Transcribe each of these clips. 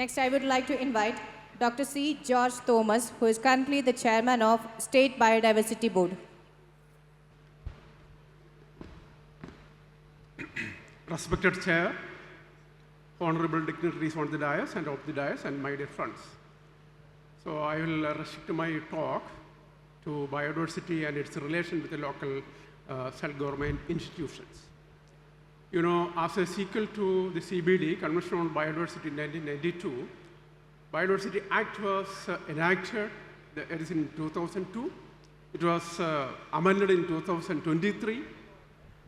Next, I would like to invite Dr. C. George Thomas, who is currently the chairman of State Biodiversity Board. Respected Chair, honorable dignitaries on the dais and off the dais, and my dear friends. So I will restrict my talk to biodiversity and its relation with the local uh, self-government institutions. You know, as a sequel to the CBD, Convention on Biodiversity in 1992, Biodiversity Act was uh, enacted, it is in 2002. It was uh, amended in 2023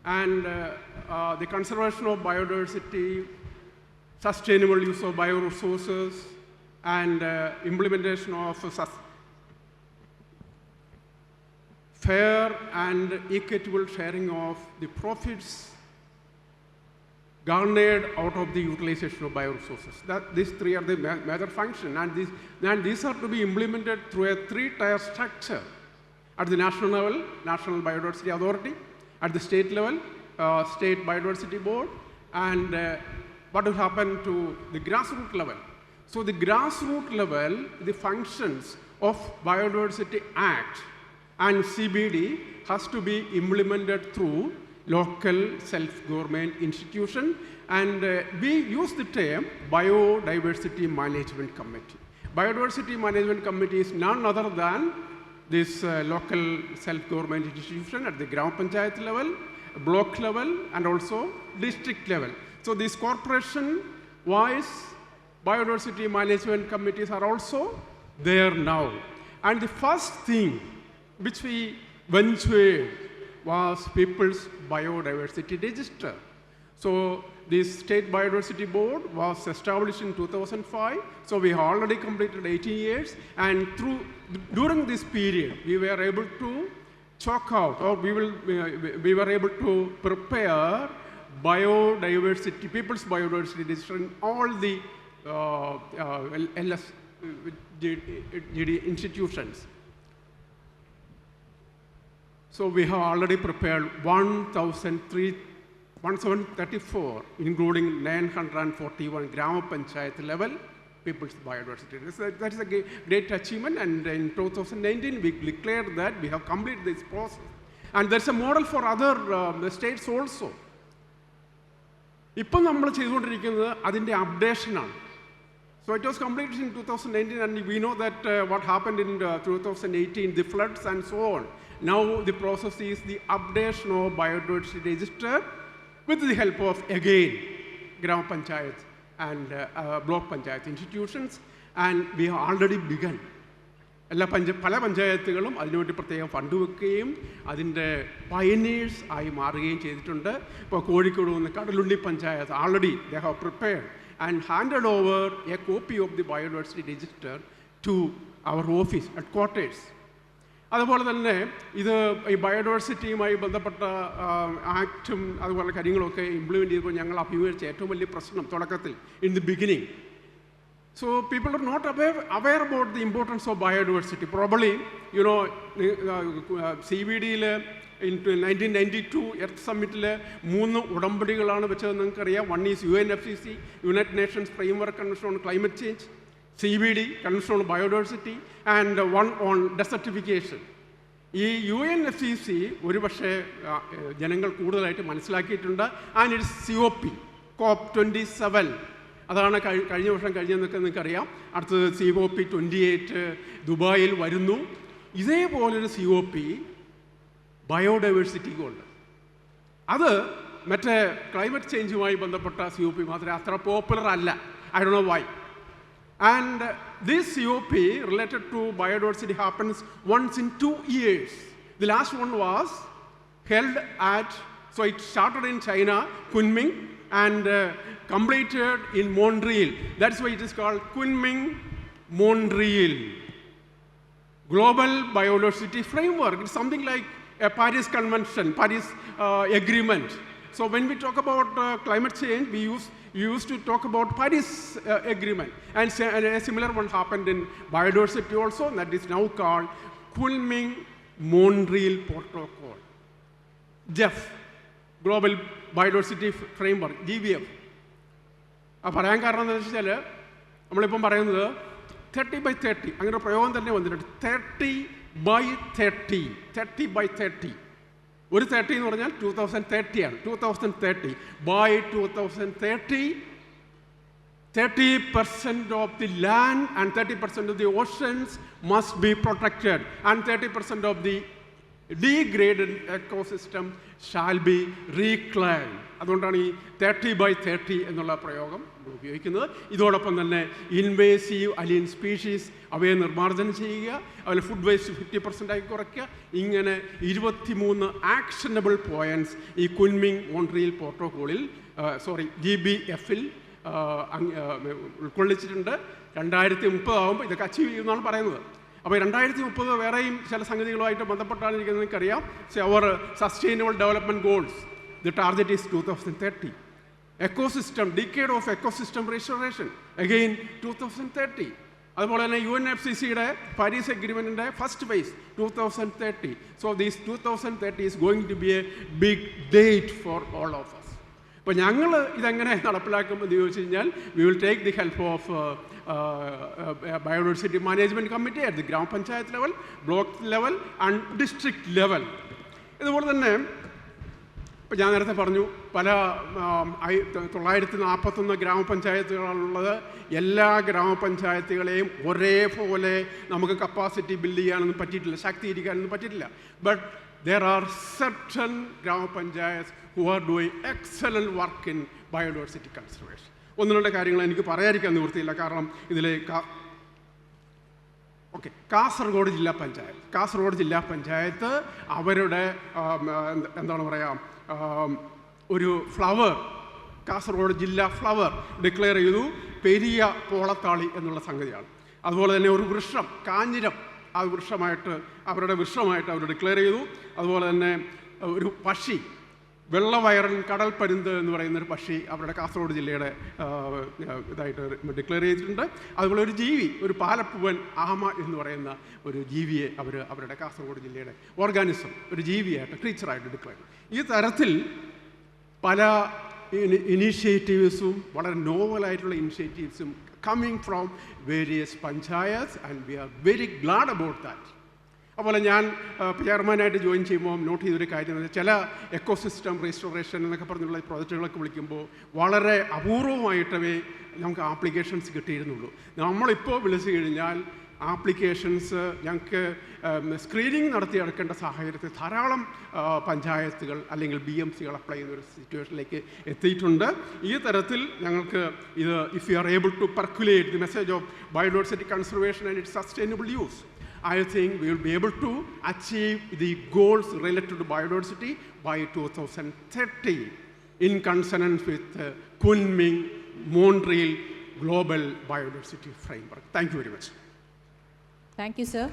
and uh, uh, the conservation of biodiversity, sustainable use of bioresources, and uh, implementation of fair and equitable sharing of the profits garnered out of the utilization of bioresources. That, these three are the ma- major function, and these, and these are to be implemented through a three-tier structure at the national level, National Biodiversity Authority, at the state level, uh, State Biodiversity Board, and uh, what will happen to the grassroots level. So the grassroots level, the functions of Biodiversity Act and CBD has to be implemented through local self-government institution and uh, we use the term biodiversity management committee biodiversity management committee is none other than this uh, local self-government institution at the ground panchayat level block level and also district level so this corporation wise biodiversity management committees are also there now. And the first thing which we ventured was People's Biodiversity Register. So this State Biodiversity Board was established in 2005. So we already completed 18 years. And through during this period, we were able to chalk out, or we, will, we- we were able to prepare biodiversity, people's biodiversity register in all the uh, uh, LS uh, institutions. So we have already prepared 1,003 1,734, including 941 Grama Panchayat level people's biodiversity. That's a, that is a great, great achievement, and in 2019 we declared that we have completed this process. And there's a model for other uh, states also. ഇപ്പം നമ്മൾ ചെയ്തുകൊണ്ടിരിക്കുന്നത് അതിൻ്റെ അപ്ഡേഷനാണ് So it was completed in 2019, and we know that uh, what happened in uh, 2018, the floods and so on. Now the process is the updation of biodiversity register with the help of again Gram Panchayat and uh, uh, block panchayat institutions, and we have already begun. എല്ലാ പഞ്ച പല പഞ്ചായത്തുകളും അതിനുവേണ്ടി പ്രത്യേകം fund വെക്കുകയും അതിന്റെ പയനീഴ്സ് ആയി മാറുകയും ചെയ്തിട്ടുണ്ട്. ഇപ്പോൾ കോഴിക്കോട് നിന്ന് Kadalundi panchayat already they have prepared and handed over a copy of the biodiversity register to our office headquarters അതുപോലെ തന്നെ ഇത് ഈ ബയോഡൈവേഴ്സിറ്റിയുമായി ബന്ധപ്പെട്ട ആക്റ്റും അതുപോലെ കാര്യങ്ങളൊക്കെ ഇംപ്ലിമെന്റ് ചെയ്തപ്പോൾ ഞങ്ങൾ അഭിമുഖീകരിച്ച ഏറ്റവും വലിയ പ്രശ്നം തുടക്കത്തിൽ in the beginning so people are not aware aware about the importance of biodiversity. Probably you know C V ഡിയിൽ നയന്റീൻ നയന്റി ടു എർത്ത് സമ്മിറ്റിൽ മൂന്ന് ഉടമ്പടികളാണ് വെച്ചത് നിങ്ങൾക്കറിയാം. One is U N F C C United Nations framework convention on climate change C Convention on Biodiversity, and one on desertification. ഈ U N F C C ഒരുപക്ഷെ ജനങ്ങൾ കൂടുതലായിട്ട് മനസ്സിലാക്കിയിട്ടുണ്ട്. And it's C O P COP twenty seven അതാണ് കഴി- കഴിഞ്ഞ വർഷം കഴിഞ്ഞതെന്നൊക്കെ നിങ്ങൾക്കറിയാം. അടുത്തത് C O P twenty eight ദുബായിൽ വരുന്നു. ഇതേപോലൊരു സി ഒ പി ബയോഡൈവേഴ്സിറ്റിക്കുണ്ട് അത് മറ്റേ ക്ലൈമറ്റ് ചേഞ്ചുമായി ബന്ധപ്പെട്ട സി ഒ പി മാത്രമേ അത്ര പോപ്പുലർ അല്ല. I Dr know why And this COP related to biodiversity happens once in two years. The last one was held at, so it started in China, Kunming, and uh, completed in Montreal. That's why it is called Kunming Montreal. Global Biodiversity Framework. It's something like a Paris Convention, Paris uh, Agreement. So when we talk about uh, climate change, we use used to talk about Paris uh, Agreement, and, and a similar one happened in biodiversity also. That is now called Kunming Montreal Protocol. GEF, Global Biodiversity Framework, GBF. ആ പറയാൻ കാരണം എന്താണെന്ന് വെച്ചാൽ നമ്മളിപ്പം പറയുന്നത് thirty by thirty അങ്ങനെ പ്രയോഗം തന്നെ വന്നിട്ടുണ്ട് thirty by thirty thirty by thirty ഒരു തേർട്ടി എന്ന് പറഞ്ഞാൽ ടൂ തൗസൻഡ് തേർട്ടി ആണ് two thousand thirty by two thousand thirty 30% of the land and 30% of the oceans must be protected and 30% of the degraded ecosystem shall be recline അതുകൊണ്ടാണ് ഈ thirty by thirty എന്നുള്ള പ്രയോഗം ഉപയോഗിക്കുന്നത്. ഇതോടൊപ്പം തന്നെ invasive അലിയൻ species അവയെ നിർമ്മാർജനം ചെയ്യുക അതുപോലെ ഫുഡ് വേസ്റ്റ് ഫിഫ്റ്റി പെർസെന്റ് ആയി കുറയ്ക്കുക. ഇങ്ങനെ ഇരുപത്തിമൂന്ന് ആക്ഷനബിൾ പോയിന്റ്സ് ഈ കുൻമിങ് മോൺട്രിയൽ പ്രോട്ടോകോളിൽ സോറി ജി ബി എഫിൽ ഉൾക്കൊള്ളിച്ചിട്ടുണ്ട്. രണ്ടായിരത്തി മുപ്പതാകുമ്പോൾ ഇതൊക്കെ അച്ചീവ് ചെയ്യുമെന്നാണ് പറയുന്നത്. അപ്പോൾ രണ്ടായിരത്തി മുപ്പത് വേറെയും ചില സംഗതികളുമായിട്ട് ബന്ധപ്പെട്ടാണ് ഇരിക്കുന്നത് എനിക്കറിയാം അവർ sustainable development goals the target is two thousand thirty ecosystem decade of ecosystem restoration again two thousand thirty അതുപോലെ തന്നെ യു എൻ എഫ് സി സിയുടെ Paris അഗ്രിമെന്റിന്റെ first phase two thousand thirty so these two thousand thirty is going to be a big date for all of അപ്പോൾ ഞങ്ങൾ ഇതെങ്ങനെ നടപ്പിലാക്കുമെന്ന് ചോദിച്ചു കഴിഞ്ഞാൽ we will take the help of biodiversity management committee at the gram panchayat level block level and district level ഇതുപോലെ തന്നെ ഇപ്പം ഞാൻ നേരത്തെ പറഞ്ഞു പല തൊള്ളായിരത്തി നാൽപ്പത്തൊന്ന് ഗ്രാമപഞ്ചായത്തുകളുള്ളത് എല്ലാ ഗ്രാമപഞ്ചായത്തുകളെയും ഒരേപോലെ നമുക്ക് കപ്പാസിറ്റി ബിൽഡ് ചെയ്യാനൊന്നും പറ്റിയിട്ടില്ല ശാക്തീകരിക്കാനൊന്നും പറ്റിയിട്ടില്ല. But there certain gram panchayats who are doing excellent work in biodiversity conservation. ഒന്ന് രണ്ട് കാര്യങ്ങൾ എനിക്ക് പറയാതിരിക്കാൻ നിവൃത്തിയില്ല. കാരണം ഇതിലെ ഓക്കെ കാസർഗോഡ് ജില്ലാ പഞ്ചായത്ത്. കാസർഗോഡ് ജില്ലാ പഞ്ചായത്ത് അവരുടെ എന്താണ് പറയുക ഒരു ഫ്ലവർ കാസർഗോഡ് ജില്ലാ ഫ്ലവർ ഡിക്ലെയർ ചെയ്തു. പെരിയ പോളത്താളി എന്നുള്ള സംഗതിയാണ്. അതുപോലെ തന്നെ ഒരു വൃക്ഷം കാഞ്ഞിരം ആ വൃക്ഷമായിട്ട് അവരുടെ വൃക്ഷമായിട്ട് അവർ ഡിക്ലെയർ ചെയ്തു. അതുപോലെ തന്നെ ഒരു പക്ഷി വെള്ളവയറൻ കടൽ എന്ന് പറയുന്ന ഒരു പക്ഷി അവരുടെ കാസർഗോഡ് ജില്ലയുടെ ഇതായിട്ട് ഡിക്ലെയർ ചെയ്തിട്ടുണ്ട്. അതുപോലെ ഒരു ജീവി ഒരു പാലപ്പൂവൻ ആമ എന്ന് പറയുന്ന ഒരു ജീവിയെ അവർ അവരുടെ കാസർഗോഡ് ജില്ലയുടെ ഓർഗാനിസം ഒരു ജീവിയായിട്ട് ക്രീച്ചറായിട്ട് ഡിക്ലെയർ ചെയ്തു. ഈ തരത്തിൽ പല ഇനീഷ്യേറ്റീവ്സും വളരെ നോവലായിട്ടുള്ള ഇനിഷ്യേറ്റീവ്സും coming from various panchayats and we are very glad about that. അതുപോലെ ഞാൻ ചെയർമാനായിട്ട് ജോയിൻ ചെയ്യുമ്പോൾ നോട്ട് ചെയ്തൊരു കാര്യം ചില എക്കോസിസ്റ്റം റീസ്റ്റോറേഷൻ എന്നൊക്കെ പറഞ്ഞുള്ള പ്രോജക്റ്റുകളൊക്കെ വിളിക്കുമ്പോൾ വളരെ അപൂർവമായിട്ടവേ നമുക്ക് ആപ്ലിക്കേഷൻസ് കിട്ടിയിരുന്നുള്ളൂ നമ്മളിപ്പോൾ വിളിച്ചു കഴിഞ്ഞാൽ ആപ്ലിക്കേഷൻസ് ഞങ്ങൾക്ക് സ്ക്രീനിങ് നടത്തി എടുക്കേണ്ട സാഹചര്യത്തിൽ ധാരാളം പഞ്ചായത്തുകൾ അല്ലെങ്കിൽ ബി എം സികൾ അപ്ലൈ ചെയ്യുന്ന ഒരു സിറ്റുവേഷനിലേക്ക് എത്തിയിട്ടുണ്ട് ഈ തരത്തിൽ ഞങ്ങൾക്ക് ഇത് if you are able to percolate the message of biodiversity conservation and it sustainable use I think we will be able to achieve the goals related to by by 2030 in consonance with uh, Kunming Montreal Global Biodiversity Framework. Thank you very much. Thank you, sir.